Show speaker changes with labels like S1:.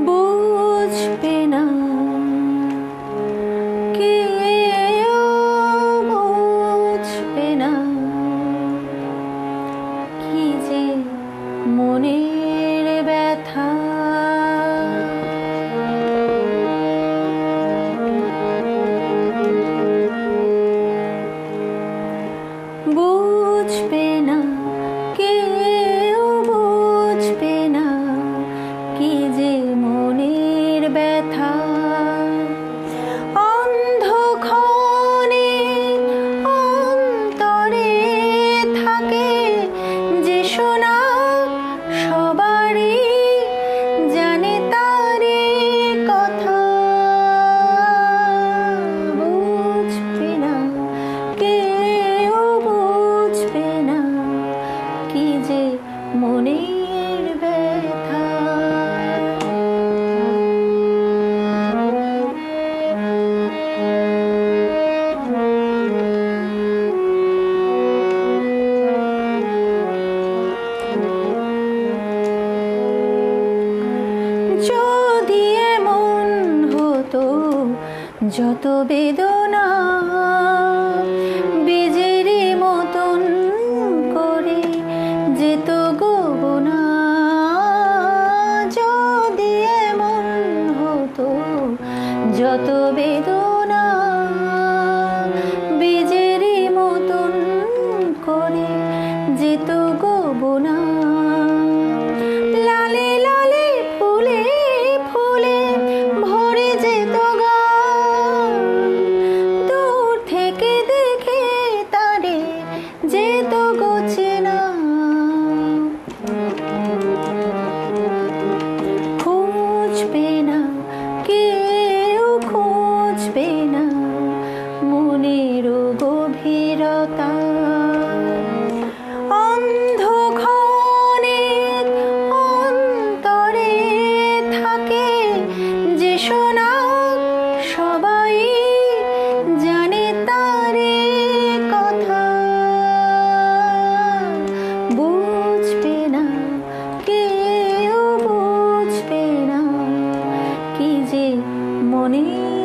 S1: বুঝবে কেউ কি যে মনের কি যে মনের ব্যথা। অন্ধক্ষণে অন্তরে থাকে যে শোনা সবারই জানে তারে কথা। বুঝবে না, কেউ বুঝবে না কি যে মনের যদি এমন হতো, যত বেদনা বীজেরই মতন করে যেত গোবনা যদি এমন হতো, যত বেদনা যে তো গোছে না। খুঁজবে না কেউ খুঁজবে 你。